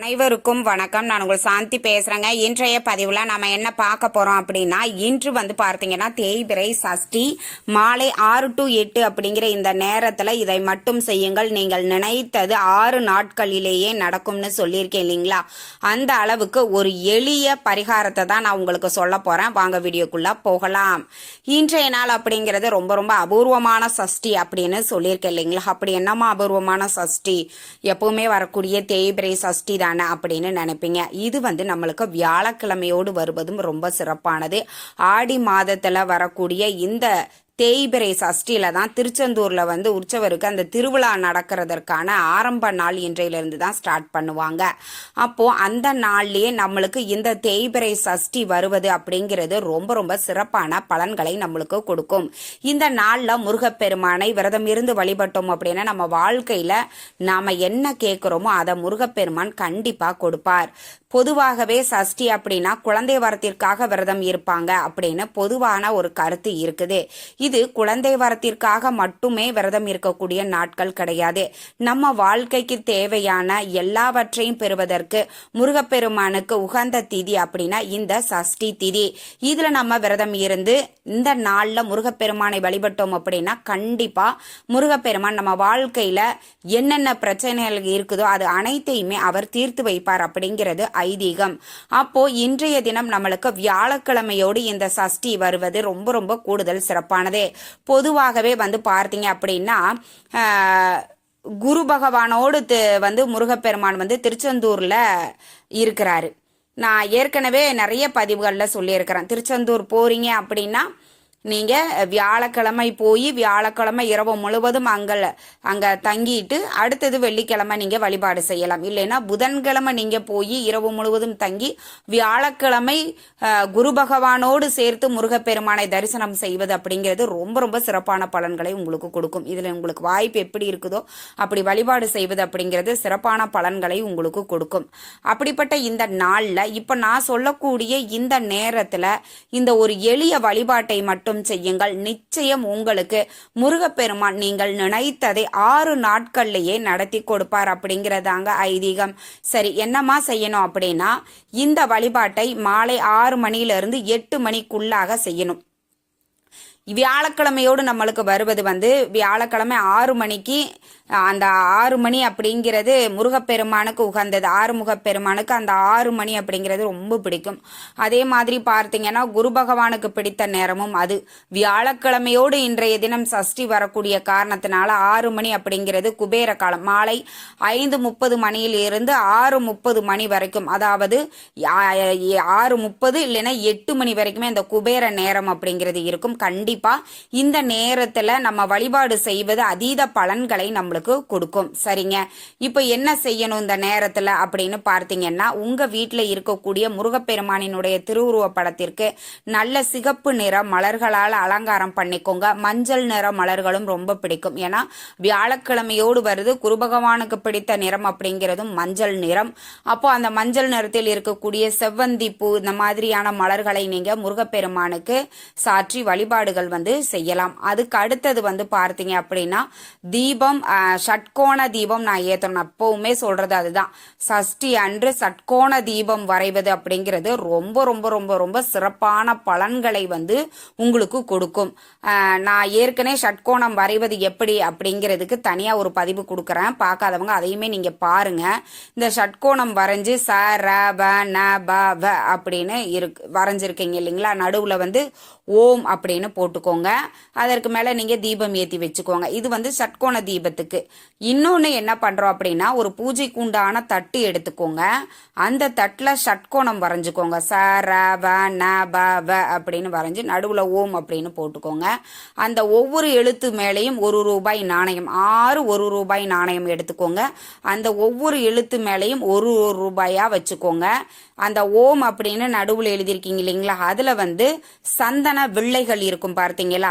அனைவருக்கும் வணக்கம். நான் உங்கள் சாந்தி பேசுகிறேங்க இன்றைய பதிவில் நம்ம என்ன பார்க்க போகிறோம் அப்படின்னா இன்று வந்து பார்த்தீங்கன்னா தேய்பிரை சஷ்டி மாலை ஆறு டு எட்டு அப்படிங்கிற இந்த நேரத்தில் இதை மட்டும் செய்யுங்கள். நீங்கள் நினைத்தது ஆறு நாட்களிலேயே நடக்கும்னு சொல்லியிருக்கேன் இல்லைங்களா? அந்த அளவுக்கு ஒரு எளிய பரிகாரத்தை தான் நான் உங்களுக்கு சொல்ல போகிறேன் வாங்க வீடியோக்குள்ளே போகலாம். இன்றைய நாள் அப்படிங்கிறது ரொம்ப ரொம்ப அபூர்வமான சஷ்டி அப்படின்னு சொல்லியிருக்கேன் இல்லைங்களா? அப்படி என்னமா அபூர்வமான சஷ்டி? எப்பவுமே வரக்கூடிய தேய்பிறை சஷ்டி தான். அப்படின்னு நினைப்பீங்க. இது வந்து நம்மளுக்கு வியாழக்கிழமையோடு வருவதும் ரொம்ப சிறப்பானது. ஆடி மாதத்தில் வரக்கூடிய இந்த தேய்பிறை சஷ்டியில தான் திருச்செந்தூர்ல வந்து உற்சவருக்கு அந்த திருவிழா நடக்கிறதற்கான ஆரம்ப நாள் இன்றையிலிருந்து தான் ஸ்டார்ட் பண்ணுவாங்க. அப்போ அந்த நாள்லயே நம்மளுக்கு இந்த தேய்பிறை சஷ்டி வருவது அப்படிங்கிறது ரொம்ப ரொம்ப சிறப்பான பலன்களை நம்மளுக்கு கொடுக்கும். இந்த நாள்ல முருகப்பெருமானை விரதம் இருந்து வழிபட்டோம் அப்படின்னா நம்ம வாழ்க்கையில நாம என்ன கேட்கிறோமோ அதை முருகப்பெருமான் கண்டிப்பா கொடுப்பார். பொதுவாகவே சஷ்டி அப்படின்னா குழந்தை வரத்திற்காக விரதம் இருப்பாங்க அப்படின்னு பொதுவான ஒரு கருத்து இருக்குது. இது குழந்தை வரத்திற்காக மட்டுமே விரதம் இருக்கக்கூடிய நாட்கள் கிடையாது. நம்ம வாழ்க்கைக்கு தேவையான எல்லாவற்றையும் பெறுவதற்கு முருகப்பெருமானுக்கு உகந்த திதி அப்படின்னா இந்த சஷ்டி திதி. இதுல நம்ம விரதம் இருந்து இந்த நாள்ல முருகப்பெருமானை வழிபட்டோம் அப்படின்னா கண்டிப்பா முருகப்பெருமான் நம்ம வாழ்க்கையில என்னென்ன பிரச்சனைகள் இருக்குதோ அது அனைத்தையுமே அவர் தீர்த்து வைப்பார் அப்படிங்கிறது ஐதீகம். அப்போ இன்றைய தினம் நம்மளுக்கு வியாழக்கிழமையோடு இந்த சஷ்டி வருவது ரொம்ப ரொம்ப கூடுதல் சிறப்பானது. பொதுவாகவே வந்து பார்த்தீங்க அப்படின்னா குரு பகவானோடு வந்து முருகப்பெருமான் வந்து திருச்செந்தூர்ல இருக்கிறாரு. நான் ஏற்கனவே நிறைய பதிவுகளில் சொல்லியிருக்கிறேன். திருச்செந்தூர் போறீங்க அப்படின்னா நீங்க வியாழக்கிழமை போய் வியாழக்கிழமை இரவு முழுவதும் அங்க அங்க தங்கிட்டு அடுத்தது வெள்ளிக்கிழமை நீங்க வழிபாடு செய்யலாம். இல்லைன்னா புதன்கிழமை நீங்க போய் இரவு முழுவதும் தங்கி வியாழக்கிழமை குரு பகவானோடு சேர்த்து முருகப்பெருமானை தரிசனம் செய்வது அப்படிங்கிறது ரொம்ப ரொம்ப சிறப்பான பலன்களை உங்களுக்கு கொடுக்கும். இதுல உங்களுக்கு வாய்ப்பு எப்படி இருக்குதோ அப்படி வழிபாடு செய்வது அப்படிங்கிறது சிறப்பான பலன்களை உங்களுக்கு கொடுக்கும். அப்படிப்பட்ட இந்த நாள்ல இப்ப நான் சொல்லக்கூடிய இந்த நேரத்துல இந்த ஒரு எளிய வழிபாட்டை மட்டும் செய்யுங்கள். நிச்சயம் உங்களுக்கு முருகப்பெருமான் நீங்கள் நினைத்ததை ஆறு நாட்கள்லேயே நடத்தி கொடுப்பார் அப்படிங்கறதாங்க ஐதீகம். சரி என்னமா செய்யணும் அப்படின்னா இந்த வழிபாட்டை மாலை ஆறு மணியிலிருந்து எட்டு மணிக்குள்ளாக செய்யணும். வியாழக்கிழமையோடு நம்மளுக்கு வருவது வந்து வியாழக்கிழமை ஆறு மணிக்கு அந்த ஆறு மணி அப்படிங்கிறது முருகப்பெருமானுக்கு உகந்தது. ஆறுமுகப் பெருமானுக்கு அந்த ஆறு மணி அப்படிங்கிறது ரொம்ப பிடிக்கும். அதே மாதிரி பார்த்தீங்கன்னா குரு பகவானுக்கு பிடித்த நேரமும் அது. வியாழக்கிழமையோடு இன்றைய தினம் சஷ்டி வரக்கூடிய காரணத்தினால ஆறு மணி அப்படிங்கிறது குபேர காலம். மாலை ஐந்து முப்பது மணியில் இருந்து ஆறு முப்பது மணி வரைக்கும். அதாவது ஆறு முப்பது இல்லைன்னா எட்டு மணி வரைக்குமே இந்த குபேர நேரம் அப்படிங்கிறது இருக்கும். கண்டிப்பா இந்த நேரத்துல நம்ம வழிபாடு செய்வது அதீத பலன்களை நம்மளுக்கு கொடுக்கும். சரிங்க. இப்போ என்ன செய்யணும் இந்த நேரத்தில் அப்படின்னு பார்த்தீங்கன்னா உங்க வீட்டில் இருக்கக்கூடிய முருகப்பெருமானினுடைய திருவுருவ படத்திற்கு நல்ல சிகப்பு நிற மலர்களால் அலங்காரம் பண்ணிக்கோங்க. மஞ்சள் நிற மலர்களும் ரொம்ப பிடிக்கும். ஏன்னா வியாழக்கிழமையோடு வருது. குரு பகவானுக்கு பிடித்த நிறம் அப்படிங்கிறதும் மஞ்சள் நிறம். அப்போ அந்த மஞ்சள் நிறத்தில் இருக்கக்கூடிய செவ்வந்தி பூ இந்த மாதிரியான மலர்களை நீங்க முருகப்பெருமானுக்கு சாற்றி வழிபாடுகள் வந்து செய்யலாம். அதுக்கு அடுத்தது வந்து பார்த்தீங்க அப்படின்னா தீபம் ஷட்கோண தீபம் நான் ஏற்றணும் எப்பவுமே சொல்கிறது அதுதான். சஷ்டி அன்று சட்கோண தீபம் வரைவது அப்படிங்கிறது ரொம்ப ரொம்ப ரொம்ப ரொம்ப சிறப்பான பலன்களை வந்து உங்களுக்கு கொடுக்கும். நான் ஏற்கனவே ஷட்கோணம் வரைவது எப்படி அப்படிங்கிறதுக்கு தனியாக ஒரு பதிவு கொடுக்குறேன். பார்க்காதவங்க அதையுமே நீங்கள் பாருங்க. இந்த ஷட்கோணம் வரைஞ்சு ச ர வ ந ப வ அப்படின்னு இருக்கு வரைஞ்சிருக்கீங்க இல்லைங்களா? நடுவில் வந்து ஓம் அப்படின்னு போட்டுக்கோங்க. அதற்கு மேலே நீங்கள் தீபம் ஏற்றி வச்சுக்கோங்க. இது வந்து சட்கோண தீபத்துக்கு. இன்னொன்று என்ன பண்ணுறோம் அப்படின்னா ஒரு பூஜைக்கு உண்டான தட்டு எடுத்துக்கோங்க. அந்த தட்டில் ஷட்கோணம் வரைஞ்சிக்கோங்க. ச ர வ ந ப வ அப்படின்னு வரைஞ்சி நடுவில் ஓம் அப்படின்னு போட்டுக்கோங்க. அந்த ஒவ்வொரு எழுத்து மேலேயும் ஒரு ரூபாய் நாணயம் ஆறு ஒரு ரூபாய் நாணயம் எடுத்துக்கோங்க. அந்த ஒவ்வொரு எழுத்து மேலேயும் ஒரு ஒரு ரூபாயாக வச்சுக்கோங்க. அந்த ஓம் அப்படின்னு நடுவில் எழுதியிருக்கீங்க இல்லைங்களா? அதில் வந்து சந்தன வில்லைகள் இருக்கும் பார்த்தீங்களா?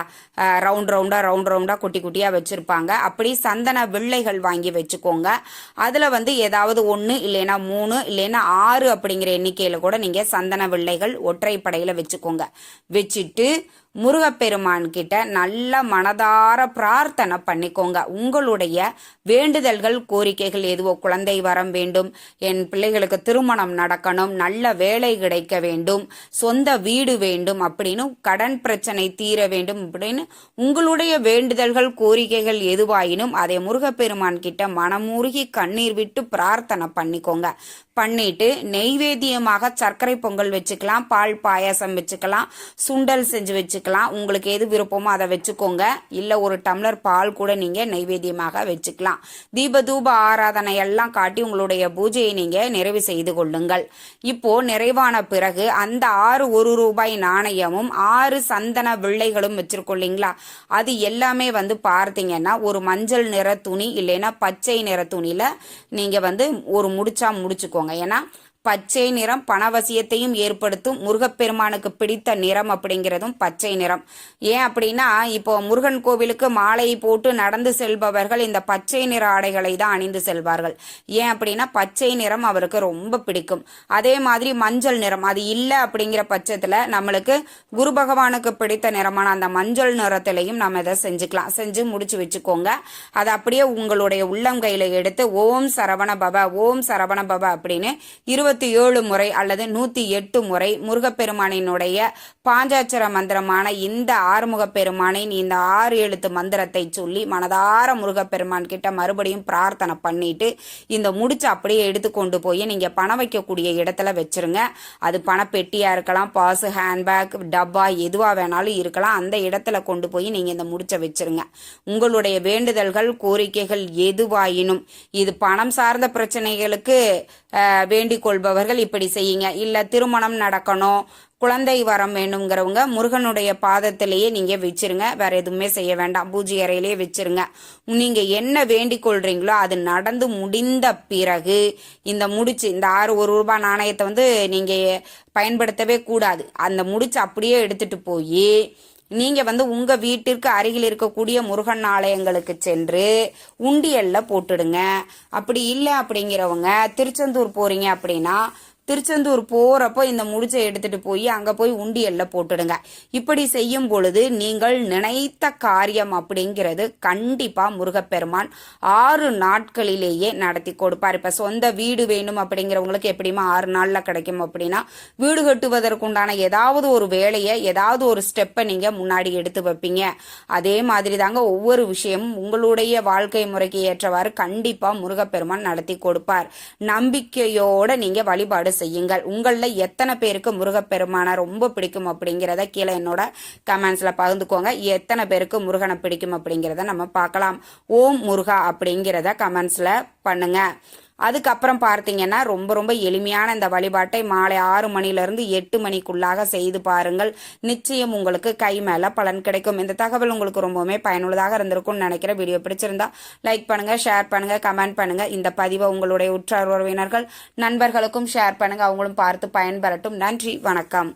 ரவுண்ட் ரவுண்டா ரவுண்ட் ரவுண்டா குட்டி குட்டியா வச்சிருப்பாங்க. அப்படி சந்தன வில்லைகள் வாங்கி வச்சுக்கோங்க. அதுல வந்து ஏதாவது ஒன்று இல்லைன்னா மூணு இல்லைன்னா ஆறு அப்படிங்கிற எண்ணிக்கையில கூட நீங்க சந்தன வில்லைகள் ஒற்றைப்படையில வச்சுக்கோங்க. வச்சுட்டு முருகப்பெருமான் கிட்ட நல்ல மனதார பிரார்த்தனை பண்ணிக்கோங்க. உங்களுடைய வேண்டுதல்கள் கோரிக்கைகள் எதுவோ குழந்தை வரம் வேண்டும் என் பிள்ளைகளுக்கு திருமணம் நடக்கணும் நல்ல வேலை கிடைக்க வேண்டும் சொந்த வீடு வேண்டும் அப்படின்னு கடன் பிரச்சனை தீர வேண்டும் அப்படின்னு உங்களுடைய வேண்டுதல்கள் கோரிக்கைகள் எதுவாயினும் அதை முருகப்பெருமான் கிட்ட மனமுருகி கண்ணீர் விட்டு பிரார்த்தனை பண்ணிக்கோங்க. பண்ணிட்டு நெய்வேத்தியமாக சர்க்கரை பொங்கல் வச்சுக்கலாம் பால் பாயாசம் வச்சுக்கலாம் சுண்டல் செஞ்சு வச்சுக்கலாம். உங்களுக்கு எது விருப்பமோ அதை வச்சுக்கோங்க. இல்லை ஒரு டம்ளர் பால் கூட நீங்கள் நைவேத்தியமாக வச்சுக்கலாம். தீப தூப ஆராதனை எல்லாம் காட்டி உங்களுடைய பூஜையை நீங்கள் நிறைவு செய்து கொள்ளுங்கள். இப்போ நிறைவான பிறகு அந்த ஆறு ஒரு ரூபாய் நாணயமும் ஆறு சந்தன வில்லைகளும் வச்சிருக்கோம் இல்லைங்களா? அது எல்லாமே வந்து பார்த்தீங்கன்னா ஒரு மஞ்சள் நிற துணி இல்லைன்னா பச்சை நிற துணியில் நீங்கள் வந்து ஒரு முடிச்சா முடிச்சுக்கோங்க. ஏன்னா பச்சை நிறம் பணவசியத்தையும் ஏற்படுத்தும் முருகப்பெருமானுக்கு பிடித்த நிறம் அப்படிங்கிறதும் பச்சை நிறம். ஏன் அப்படின்னா இப்போ முருகன் கோவிலுக்கு மாலை போட்டு நடந்து செல்பவர்கள் இந்த பச்சை நிற ஆடைகளை தான் அணிந்து செல்வார்கள். ஏன் அப்படின்னா பச்சை நிறம் அவருக்கு ரொம்ப பிடிக்கும். அதே மாதிரி மஞ்சள் நிறம் அது இல்லை அப்படிங்கிற பட்சத்தில் நம்மளுக்கு குரு பகவானுக்கு பிடித்த நிறமான அந்த மஞ்சள் நிறத்திலையும் நம்ம இதை செஞ்சுக்கலாம். செஞ்சு முடிச்சு வச்சுக்கோங்க. அதை அப்படியே உங்களுடைய உள்ளங்கையில் எடுத்து ஓம் சரவண பவ ஓம் சரவண பவ அப்படின்னு இருபத்தி ஏழு முறை அல்லது நூத்தி எட்டு முறை முருகப்பெருமானினுடைய பாஞ்சாட்சர மந்திரமான இந்த ஆறுமுக பெருமானின் இந்த ஆறு எழுத்து மந்திரத்தை சொல்லி மனதார முருகப்பெருமான் கிட்ட மறுபடியும் பிரார்த்தனை பண்ணிட்டு இந்த முடிச்சு அப்படியே எடுத்து கொண்டு போய் நீங்க பணம் வைக்கக்கூடிய இடத்துல வச்சிருங்க. அது பணப்பெட்டியா இருக்கலாம் பாசு ஹேண்ட்பேக் டப்பா எதுவா வேணாலும் இருக்கலாம். அந்த இடத்துல கொண்டு போய் நீங்க இந்த முடிச்ச வச்சிருங்க. உங்களுடைய வேண்டுதல்கள் கோரிக்கைகள் எதுவாயினும் இது பணம் சார்ந்த பிரச்சனைகளுக்கு அஹ், கொள்பவர்கள் இப்படி செய்யுங்க. இல்ல திருமணம் நடக்கணும் குழந்தை வரம் வேணுங்கிறவங்க முருகனுடைய பாதத்திலேயே நீங்க வச்சிருங்க. வேற எதுவுமே செய்ய வேண்டாம். பூஜை அறையிலேயே வச்சிருங்க. நீங்க என்ன வேண்டிக் கொள்றீங்களோ அது நடந்து முடிந்த பிறகு இந்த முடிச்சு இந்த ஆறு ஒரு ரூபாய் நாணயத்தை வந்து நீங்க பயன்படுத்தவே கூடாது. அந்த முடிச்சு அப்படியே எடுத்துட்டு போய் நீங்க வந்து உங்க வீட்டிற்கு அருகில் இருக்கக்கூடிய முருகன் ஆலயங்களுக்கு சென்று உண்டியல்ல போட்டுடுங்க. அப்படி இல்லை அப்படிங்கிறவங்க திருச்செந்தூர் போறீங்க அப்படின்னா திருச்செந்தூர் போகிறப்போ இந்த முடிச்சை எடுத்துட்டு போய் அங்க போய் உண்டியல்ல போட்டுடுங்க. இப்படி செய்யும் பொழுது நீங்கள் நினைத்த காரியம் அப்படிங்கிறது கண்டிப்பா முருகப்பெருமான் ஆறு நாட்களிலேயே நடத்தி கொடுப்பார். இப்ப சொந்த வீடு வேணும் அப்படிங்கிறவங்களுக்கு எப்படிமா ஆறு நாள்ல கிடைக்கும் அப்படின்னா வீடு கட்டுவதற்குண்டான ஏதாவது ஒரு வேலையை ஏதாவது ஒரு ஸ்டெப்பை நீங்க முன்னாடி எடுத்து வைப்பீங்க. அதே மாதிரி தாங்க ஒவ்வொரு விஷயமும் உங்களுடைய வாழ்க்கை முறைக்கு ஏற்றவாறு கண்டிப்பா முருகப்பெருமான் நடத்தி கொடுப்பார். நம்பிக்கையோட நீங்க வழிபாடு செய்யுங்கள். உங்களில் எத்தனை பேருக்கு முருகப்பெருமானை ரொம்ப பிடிக்கும் அப்படிங்கிறத கீழே என்னோட கமெண்ட்ஸில் பகிர்ந்துக்கோங்க. எத்தனை பேருக்கு முருகனை பிடிக்கும் அப்படிங்கிறத நம்ம பார்க்கலாம். ஓம் முருகா அப்படிங்கிறத கமெண்ட்ஸில் பண்ணுங்கள் அதுக்கப்புறம் பார்த்தீங்கன்னா ரொம்ப ரொம்ப எளிமையான இந்த வழிபாட்டை மாலை ஆறு மணிலிருந்து எட்டு மணிக்குள்ளாக செய்து பாருங்கள். நிச்சயம் உங்களுக்கு கை மேலே பலன் கிடைக்கும். இந்த தகவல் உங்களுக்கு ரொம்பவுமே பயனுள்ளதாக இருந்திருக்கும்னு நினைக்கிற வீடியோ பிடிச்சிருந்தா லைக் பண்ணுங்க ஷேர் பண்ணுங்க கமெண்ட் பண்ணுங்க. இந்த பதிவை உங்களுடைய உற்றார் உறவினர்கள் நண்பர்களுக்கும் ஷேர் பண்ணுங்க. அவங்களும் பார்த்து பயன்பெறட்டும். நன்றி வணக்கம்.